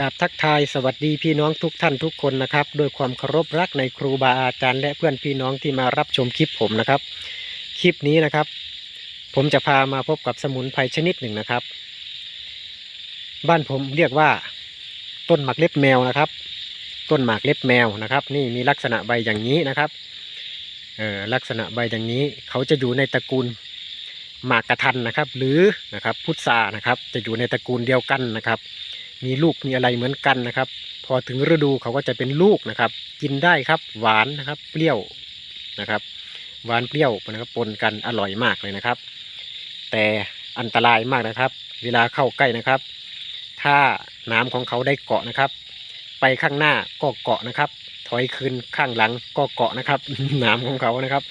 กราบทักทายสวัสดีพี่น้องทุกท่านทุกคนนะครับด้วยความเคารพรักในครูบาอาจารย์และเพื่อนพี่น้องที่มารับชมคลิปผมนะครับ คลิปนี้นะครับ ผมจะพามาพบกับสมุนไพรชนิดหนึ่งนะครับ บ้านผมเรียกว่า ต้นหมากเล็บแมวนะครับ ต้นหมากเล็บแมวนะครับ นี่มีลักษณะใบอย่างนี้นะครับเออลักษณะใบอย่างนี้เขาจะอยู่ในตระกูลหมากกระทันนะครับ หรือนะครับพุทรานะครับ จะอยู่ในตระกูลเดียวกันนะครับ มีลูกมีอะไรเหมือนกันนะครับ พอถึงฤดูเขาก็จะเป็นลูกนะครับ กินได้ครับ หวานนะครับ เปรี้ยวนะครับ หวานเปรี้ยวนะครับปนกันอร่อยมากเลยนะครับ แต่อันตรายมากนะครับ เวลาเข้าใกล้นะครับ ถ้าน้ำของเขาได้เกาะนะครับ ไปข้างหน้าก็เกาะนะครับ ถอยคืนข้างหลังก็เกาะนะครับน้ำของเขานะครับ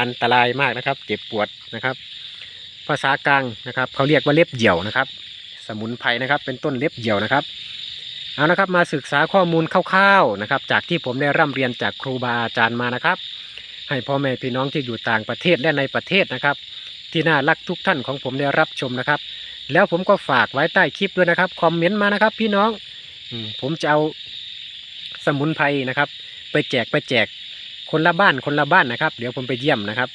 อันตรายมากนะครับ เจ็บปวดนะครับ ภาษากลางนะครับ เขาเรียกว่าเล็บเหี่ยวนะครับ สมุนไพรนะครับ เป็นต้นเล็บเหยี่ยวนะครับเอานะครับมาศึกษาข้อมูลคร่าวๆนะครับ จากที่ผมได้ร่ำเรียนจากครูบาอาจารย์มานะครับ ให้พ่อแม่พี่น้องที่อยู่ต่างประเทศและในประเทศนะครับ ที่น่ารักทุกท่านของผมได้รับชมนะครับ แล้วผมก็ฝากไว้ใต้คลิปด้วยนะครับคอมเมนต์มานะครับ พี่น้องผมจะเอาสมุนไพรนะครับ ไปแจกไปแจกคนละบ้านคนละบ้านนะครับ เดี๋ยวผมไปเยี่ยมนะครับ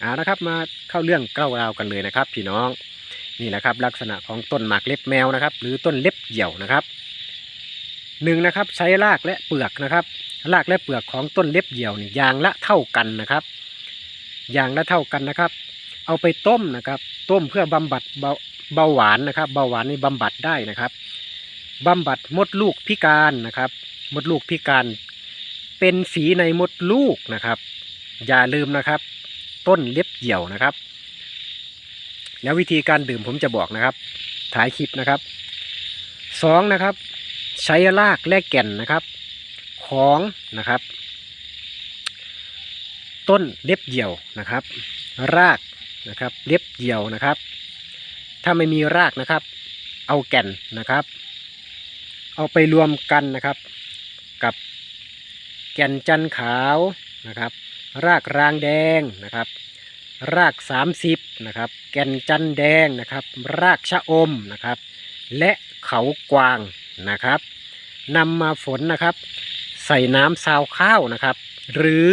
เอานะครับมาเข้าเรื่องเล่าราวกันเลยนะครับ พี่น้อง นี่แหละครับลักษณะของต้นหมากเล็บแมวนะครับ หรือต้นเล็บเหี่ยวนะครับหนึ่งนะครับใช้รากและเปลือกนะครับ รากและเปลือกของต้นเล็บเหี่ยวนี่อย่างละเท่ากันนะครับอย่างละเท่ากันนะครับ เอาไปต้มนะครับ ต้มเพื่อบำบัดเบาหวานนะครับเบาหวานนี่บำบัดได้นะครับบำบัดมดลูกพิการนะครับ มดลูกพิการ เป็นฝีในมดลูกนะครับ อย่าลืมนะครับ ต้นเล็บเหี่ยวนะครับ แล้ววิธีการดื่มผมจะบอกนะครับถ่ายคลิปนะครับสองนะครับ ใช้รากและแก่นนะครับ ของนะครับ ต้นเล็บเหยี่ยวนะครับ รากนะครับ เล็บเหยี่ยวนะครับ ถ้าไม่มีรากนะครับ เอาแก่นนะครับ เอาไปรวมกันนะครับ กับแก่นจันขาวนะครับ รากรางแดงนะครับ ราก 30 นะครับ แก่นจันแดงนะครับ รากชะอมนะครับ และเขากวางนะครับนำมาฝนนะครับ ใส่น้ำซาวข้าวนะครับ หรือ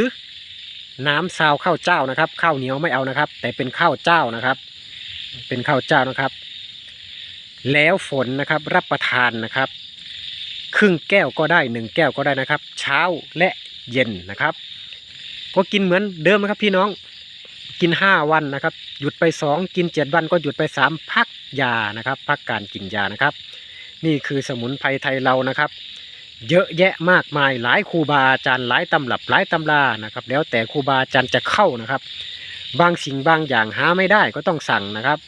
น้ำซาวข้าวเจ้านะครับ ข้าวเหนียวไม่เอานะครับ แต่เป็นข้าวเจ้านะครับ เป็นข้าวเจ้านะครับ แล้วฝนนะครับรับประทานนะครับ ครึ่งแก้วก็ได้หนึ่งแก้วก็ได้นะครับ เช้าและเย็นนะครับ ก็กินเหมือนเดิมนะครับพี่น้อง กินห้าวันนะครับ หยุดไปสองกินเจ็ดวันก็หยุดไปสามพักยานะครับ พักการกินยานะครับ นี่คือสมุนไพรไทยเรานะครับ เยอะแยะมากมายหลายครูบาอาจารย์หลายตำรับหลายตำรานะครับ แล้วแต่ครูบาอาจารย์จะเข้านะครับ บางสิ่งบางอย่างหาไม่ได้ก็ต้องสั่งนะครับ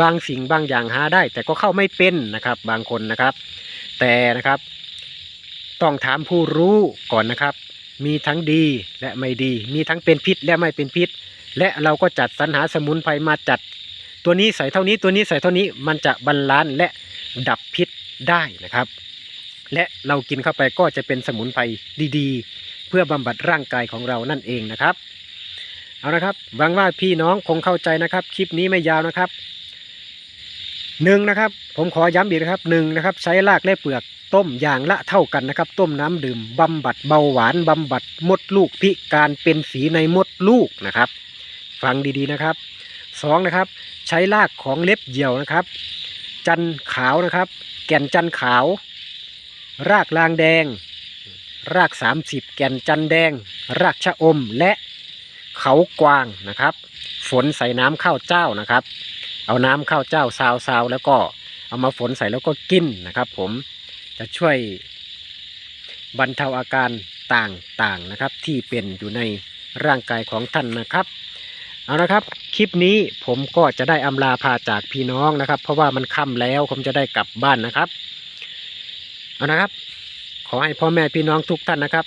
บางสิ่งบางอย่างหาได้ แต่ก็เข้าไม่เป็นนะครับ บางคนนะครับ แต่นะครับ ต้องถามผู้รู้ก่อนนะครับ มีทั้งดีและไม่ดี มีทั้งเป็นพิษและไม่เป็นพิษ และเราก็จัดสรรหาสมุนไพรมาจัด ตัวนี้ใส่เท่านี้ตัวนี้ใส่เท่านี้มันจะบรรลานและดับพิษได้นะครับ และเรากินเข้าไปก็จะเป็นสมุนไพรดีๆ เพื่อบำบัดร่างกายของเรานั่นเองนะครับเอานะครับหวังว่าพี่น้องคงเข้าใจนะครับคลิปนี้ไม่ยาวนะครับหนึ่งนะครับ ผมขอย้ำอีกนะครับหนึ่งนะครับ ใช้รากและเปลือกต้มอย่างละเท่ากันนะครับ ต้มน้ำดื่มบำบัดเบาหวานบำบัดมดลูกพิการเป็นฝีในมดลูกนะครับ ฟังดีๆนะครับสองนะครับ ใช้รากของเล็บเหยี่ยวนะครับ จันขาวนะครับ แก่นจันขาว รากลางแดง ราก 30 แก่นจันแดง รากชะอมและเขากวางนะครับ ฝนใส่น้ำข้าวเจ้านะครับ เอาน้ำข้าวเจ้าซาวซาวแล้วก็เอามาฝนใส่แล้วก็กินนะครับ ผมจะช่วยบรรเทาอาการต่างๆนะครับ ที่เป็นอยู่ในร่างกายของท่านนะครับ เอานะครับคลิปนี้ผมก็จะได้อำลาพาจากพี่น้องนะครับ เพราะว่ามันค่ำแล้วผมจะได้กลับบ้านนะครับเอานะครับ ขอให้พ่อแม่พี่น้องทุกท่านนะครับ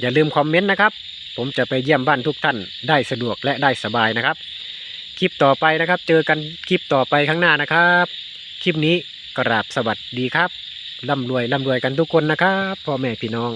อย่าลืมคอมเมนต์นะครับ ผมจะไปเยี่ยมบ้านทุกท่านได้สะดวกและได้สบายนะครับ คลิปต่อไปนะครับ เจอกันคลิปต่อไปข้างหน้านะครับ คลิปนี้กราบสวัสดีครับร่ำรวยร่ำรวยกันทุกคนนะครับพ่อแม่พี่น้อง